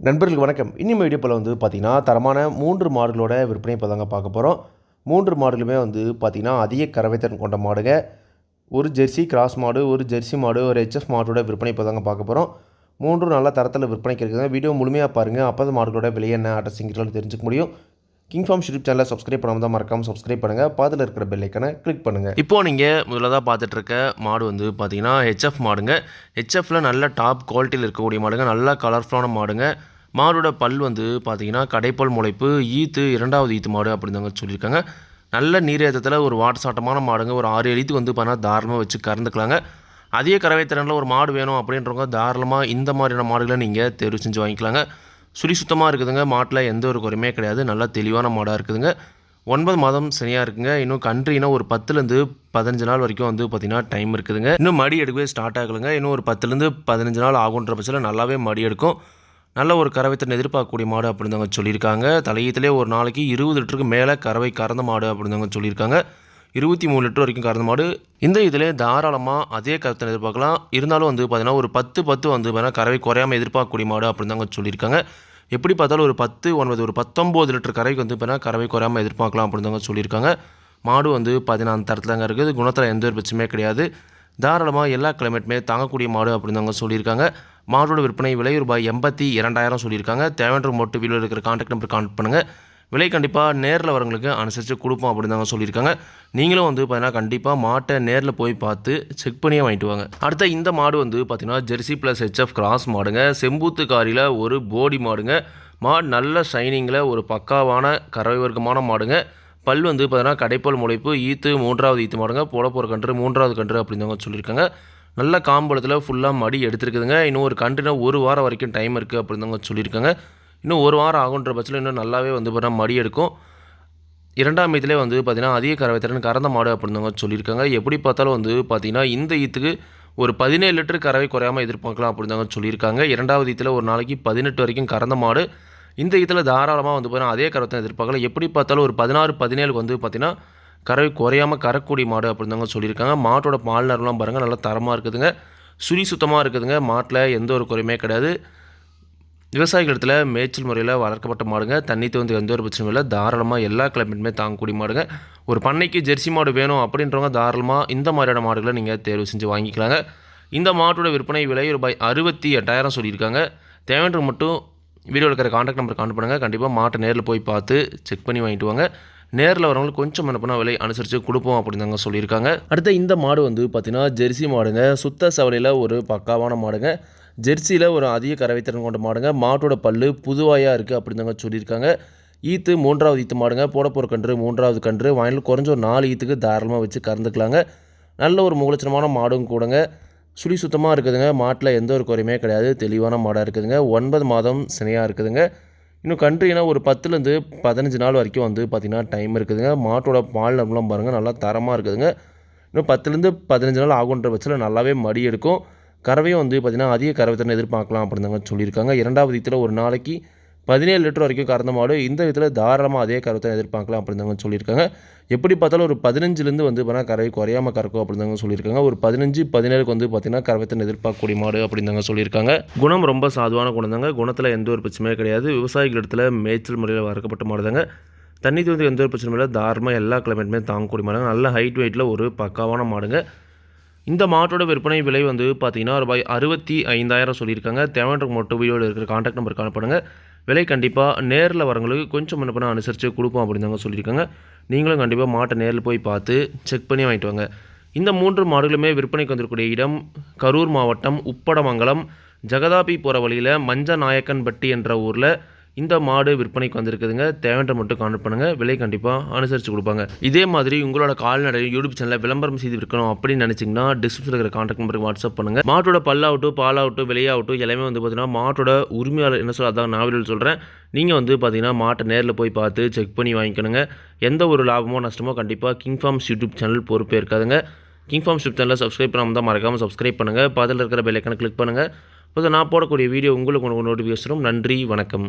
நண்பர்களுக்கு வணக்கம். இன்னும் வீடியோ போல் வந்து பார்த்திங்கன்னா தரமான மூன்று மாடுகளோட விற்பனை இப்போ தாங்க பார்க்க போகிறோம் மூன்று மாடுகளுமே வந்து பார்த்திங்கன்னா அதிக கறவைத்திறன் கொண்ட மாடுங்க. ஒரு ஜெர்சி கிராஸ் மாடு ஒரு ஜெர்சி மாடு ஒரு ஹெச்எஃப் மாடோட விற்பனை இப்போ தாங்க பார்க்க போகிறோம் மூன்றும் நல்ல தரத்தில் விற்பனைக்கு இருக்குதுங்க வீடியோ முழுமையாக பாருங்கள் அப்போ மாடுகளோட விலை என்ன அட்ரஸிங்கிறது தெரிஞ்சுக்க முடியும். கிங் ஃபார்ம் யூடியூப் சேனலை சப்ஸ்கிரைப் பண்ணாமல் தான் மறக்காமல் சப்ஸ்கிரைப் பண்ணுங்கள் பாதில் இருக்கிற பெல்லைக்கனை கிளிக் பண்ணுங்கள் இப்போ நீங்கள் முதலாக பார்த்துட்டு இருக்க மாடு வந்து பார்த்தீங்கன்னா ஹெச்எஃப் மாடுங்க ஹெச்எஃப்ல நல்ல டாப் குவாலிட்டியில் இருக்கக்கூடிய மாடுங்க நல்ல கலர்ஃபுல்லான மாடுங்க மாடோட பல் வந்து பார்த்தீங்கன்னா கடைப்பல் முளைப்பு ஈத்து இரண்டாவது ஈத்து மாடு அப்படிதாங்க சொல்லியிருக்காங்க. நல்ல நீரேற்றத்தில் ஒரு வாட்டசாட்டமான மாடுங்க ஒரு ஆறு எழுத்துக்கு வந்து பார்த்தீங்கன்னா தாராளமாக வச்சு கறந்துக்கலாங்க. அதிக கறவை திறனில் ஒரு மாடு வேணும் அப்படின்றவங்க தாராளமாக இந்த மாதிரியான மாடுகளை நீங்கள் தேர்வு செஞ்சு வாங்கிக்கலாங்க. சுழி சுத்தமாக இருக்குதுங்க. மாட்டில் எந்த ஒரு குறையுமே கிடையாது. நல்லா தெளிவான மாடாக இருக்குதுங்க. ஒன்பது மாதம் சரியாக இருக்குங்க. இன்னும் கன்றுனா ஒரு பத்துலேருந்து பதினஞ்சு நாள் வரைக்கும் வந்து பார்த்திங்கன்னா டைம் இருக்குதுங்க. இன்னும் மடி எடுக்கவே ஸ்டார்ட் ஆகலைங்க. இன்னும் ஒரு பத்துலேருந்து பதினஞ்சு நாள் ஆகுன்ற பட்சத்தில் நல்லாவே மடி எடுக்கும். நல்ல ஒரு கறவைத்தன் எதிர்பார்க்கக்கூடிய மாடு அப்படின்னு சொல்லியிருக்காங்க. தலையீட்டிலே ஒரு நாளைக்கு இருபது லிட்டருக்கு மேலே கறவை கறந்த மாடு அப்படின்னு சொல்லியிருக்காங்க. இருபத்தி மூணு லிட்டர் வரைக்கும் கறந்த மாடு. இந்த இதில் தாராளமாக அதே கருத்தை எதிர்பார்க்கலாம். இருந்தாலும் வந்து பார்த்தீங்கன்னா ஒரு பத்து பத்து வந்து பார்த்தீங்கன்னா கறவை குறையாமல் எதிர்பார்க்கக்கூடிய மாடு அப்படின்னு தாங்க சொல்லியிருக்காங்க. எப்படி பார்த்தாலும் ஒரு பத்து ஒன்பது ஒரு பத்தொம்போது லிட்டர் கறவைக்கு வந்து பார்த்தீங்கன்னா கறவை குறையாமல் எதிர்பார்க்கலாம் அப்படின்னு தாங்க சொல்லியிருக்காங்க. மாடு வந்து பதினாறு தரத்தில் இருக்குது. குணத்தில் எந்த ஒரு பிரச்சனையுமே கிடையாது. தாராளமாக எல்லா கிளைமேட்டுமே தாங்கக்கூடிய மாடு அப்படின்னு தாங்க சொல்லியிருக்காங்க. மாடோட விற்பனை விலை ரூபாய் எண்பத்தி இரண்டாயிரம் சொல்லியிருக்காங்க. தேவையான மொட்டு வீடியோ இருக்கிற கான்டாக்ட் நம்பர் கான்டாக்ட் பண்ணுங்கள் விலை கண்டிப்பாக நேரில் வரவங்களுக்கு அனுசரித்து கொடுப்போம் அப்படின்னு தாங்க சொல்லியிருக்காங்க. நீங்களும் வந்து பார்த்தீங்கன்னா கண்டிப்பாக மாட்டை நேரில் போய் பார்த்து செக் பண்ணியே வாங்கிட்டு வாங்க. அடுத்த இந்த மாடு வந்து பார்த்திங்கன்னா ஜெர்சி ப்ளஸ் ஹெச்எஃப் கிராஸ் மாடுங்க. செம்பூத்து காரியில் ஒரு போடி மாடுங்க. மாடு நல்ல ஷைனிங்கில் ஒரு பக்காவான கறவை வர்க்கமான மாடுங்க. பல் வந்து பார்த்தீங்கன்னா கடைப்பல் முளைப்பு ஈத்து மூன்றாவது ஈத்து மாடுங்க. போட போகிற கன்று மூன்றாவது கன்று அப்படிங்க சொல்லியிருக்காங்க. நல்ல காம்பளத்தில் ஃபுல்லாக மடி எடுத்துருக்குதுங்க. இன்னும் ஒரு கன்றுனா ஒரு வாரம் வரைக்கும் டைம் இருக்குது அப்படிங்க சொல்லியிருக்காங்க. இன்னும் ஒரு வாரம் ஆகுன்ற பட்சத்தில் இன்னும் நல்லாவே வந்து பார்த்தீங்கன்னா மடி எடுக்கும். இரண்டாம் இதிலே வந்து பார்த்திங்கன்னா அதிக கறவை திறன் கறந்த மாடு அப்படின்னாங்க சொல்லியிருக்காங்க. எப்படி பார்த்தாலும் வந்து பார்த்திங்கன்னா இந்த ஈத்துக்கு ஒரு பதினேழு லிட்டர் கறவை குறையாமல் எதிர்பார்க்கலாம் அப்படிதாங்க சொல்லியிருக்காங்க. இரண்டாவது ஈத்தில் ஒரு நாளைக்கு பதினெட்டு வரைக்கும் கறந்த மாடு இந்த இதில் தாராளமாக வந்து பார்த்தீங்கன்னா அதே கறவை தான் எதிர்பார்க்கலாம் எப்படி பார்த்தாலும் ஒரு பதினாறு பதினேழுக்கு வந்து பார்த்திங்கன்னா கறவை குறையாமல் கறக்கூடிய மாடு அப்படிதாங்க சொல்லியிருக்காங்க. மாட்டோட பால் நேரம்லாம் பாருங்கள் நல்லா தரமாக இருக்குதுங்க. சுரி சுத்தமாக இருக்குதுங்க. மாட்டில் எந்த ஒரு குறையுமே கிடையாது. விவசாயிகள் இடத்துல மேய்ச்சல் முறையில் வளர்க்கப்பட்ட மாடுங்க. தண்ணி தோந்து எந்த ஒரு பிரச்சனையும் இல்லை. தாராளமாக எல்லா கிளைமேட்டுமே தாங்கக்கூடிய மாடுங்க. ஒரு பண்ணைக்கு ஜெர்சி மாடு வேணும் அப்படின்றவங்க தாராளமாக இந்த மாதிரியான மாடுகளை நீங்கள் தேர்வு செஞ்சு வாங்கிக்கலாங்க. இந்த மாட்டோட விற்பனை விலை ரூபாய் அறுபத்தி எட்டாயிரம் சொல்லியிருக்காங்க. தேவைன்ற மட்டும் வீடியோ இருக்கிற காண்டாக்ட் நம்பர் கான்டாக்ட் பண்ணுங்கள் கண்டிப்பாக மாட்டை நேரில் போய் பார்த்து செக் பண்ணி வாங்கிட்டு வாங்க. நேரில் வரவங்களுக்கு கொஞ்சம் என்ன பண்ணால் விலை அனுசரித்து கொடுப்போம் அப்படின்னு சொல்லியிருக்காங்க. அடுத்த இந்த மாடு வந்து பார்த்திங்கன்னா ஜெர்சி மாடுங்க. சுத்த சவலையில் ஒரு பக்காவான மாடுங்க. ஜெர்சியில் ஒரு அதிக கறவைத்திறன் கொண்ட மாடுங்க. மாட்டோட பல்லு புதுவாயாக இருக்குது அப்படின்னு தாங்க சொல்லியிருக்காங்க. ஈத்து மூன்றாவது ஈத்து மாடுங்க. போட கன்று மூன்றாவது கன்று. வாயிலில் குறைஞ்ச ஒரு நாலு ஈத்துக்கு தாராளமாக வச்சு கறந்துக்கலாங்க. நல்ல ஒரு முகலட்சணமான மாடும் கூடங்க. சுழி சுத்தமாக இருக்குதுங்க. மாட்டில் எந்த ஒரு குறையுமே கிடையாது. தெளிவான மாடாக இருக்குதுங்க. ஒன்பது மாதம் சினையாக இருக்குதுங்க. இன்னும் கன்றுனா ஒரு பத்துலேருந்து பதினஞ்சு நாள் வரைக்கும் வந்து பார்த்திங்கன்னா டைம் இருக்குதுங்க. மாட்டோட பால் நம்மளும் பாருங்கள் நல்லா தரமாக இருக்குதுங்க. இன்னும் பத்துலேருந்து பதினஞ்சு நாள் ஆகுன்ற பட்சத்தில் நல்லாவே மடி எடுக்கும். கறவையும் வந்து பார்த்திங்கன்னா அதிக கறவைத்தனை எதிர்பார்க்கலாம் அப்படின்னு சொல்லியிருக்காங்க. இரண்டாவது இதில் ஒரு நாளைக்கு பதினேழு லிட்டர் வரைக்கும் கறந்த மாடு இந்த விதத்தில் தாராளமாக அதே கறவைத்தனை எதிர்பார்க்கலாம் அப்படின்னு சொல்லியிருக்காங்க. எப்படி பார்த்தாலும் ஒரு பதினஞ்சுலேருந்து வந்து பார்த்தீங்கன்னா கறவை குறையாமல் கறக்கும் அப்படின்னு சொல்லியிருக்காங்க. ஒரு பதினஞ்சு பதினேழுக்கு வந்து பார்த்திங்கன்னா கறவைத்தனை எதிர்பார்க்கக்கூடிய மாடு அப்படின்னு சொல்லியிருக்காங்க. குணம் ரொம்ப சாதுவான குணம் தாங்க. குணத்தில் எந்த ஒரு பிரச்சனையும் கிடையாது. விவசாயிகள் இடத்துல மேய்ச்சல் முறையில் வளர்க்கப்பட்ட மாடு தாங்க. தண்ணி தூந்து எந்த ஒரு பிரச்சனையும் இல்லை. தாராளமாக எல்லா கிளைமேட்டுமே தாங்கக்கூடிய மாடுங்க. நல்ல ஹைட் வெயிட்டில் ஒரு பக்காவான மாடுங்க. இந்த மாட்டோட விற்பனை விலை வந்து பார்த்தீங்கன்னா ரூபாய் அறுபத்தி ஐந்தாயிரம் சொல்லியிருக்காங்க. தேவையான மட்டும் வீடியோவில் இருக்கிற காண்டாக்ட் நம்பருக்கு அனுப்புங்க விலை கண்டிப்பாக நேரில் வரவங்களுக்கு கொஞ்சம் என்ன பண்ண அனுசரித்து கொடுப்போம் அப்படின்னு தாங்க சொல்லியிருக்காங்க. நீங்களும் கண்டிப்பாக மாட்டை நேரில் போய் பார்த்து செக் பண்ணி வாங்கிட்டு வாங்க. இந்த மூன்று மாடுகளுமே விற்பனைக்கு வந்திருக்கக்கூடிய இடம் கரூர் மாவட்டம் உப்படமங்கலம் ஜெகதாபி போகிற வழியில் மஞ்ச நாயக்கன்பட்டி என்ற ஊரில் இந்த மாடு விற்பனைக்கு வந்திருக்குதுங்க. தேவைன்ற மட்டும் கான்டக்ட் பண்ணுங்கள் விலை கண்டிப்பாக அனுசரித்து கொடுப்பாங்க. இதே மாதிரி உங்களோட கால்நடை யூடியூப் சேனலில் விளம்பரம் செய்து விற்கணும் அப்படின்னு நினச்சிங்கன்னா டிஸ்கிரிப்ஷனில் இருக்கிற கான்டாக்ட் நம்பருக்கு வாட்ஸ்அப் பண்ணுங்கள் மாட்டோட பல்லாகட்டும் பாலாகட்டும் விலையாகட்டும் எல்லாமே வந்து பார்த்தீங்கன்னா மாட்டோட உரிமையாளர் என்ன சொல்ல அதான் நான் சொல்கிறேன் நீங்கள் வந்து பார்த்தீங்கன்னா மாட்டை நேரில் போய் பார்த்து செக் பண்ணி வாங்கிக்கணுங்க. எந்த ஒரு லாபமோ நஷ்டமோ கண்டிப்பாக கிங் ஃபார்ம்ஸ் யூடியூப் சேனல் பொறுப்பே இருக்காதுங்க. கிங் ஃபார்ம்ஸ் யூடியூப் சேனலில் சப்ஸ்கிரைப் பண்ணாமல் தான் மறக்காமல் சப்ஸ்கிரைப் பண்ணுங்கள் பதில் இருக்கிற பெல்லைக்கனை கிளிக் பண்ணுங்கள் அப்போ நான் போடக்கூடிய வீடியோ உங்களுக்கு உங்களுக்கு நோட்டிஃபிகேஷனும் நன்றி வணக்கம்.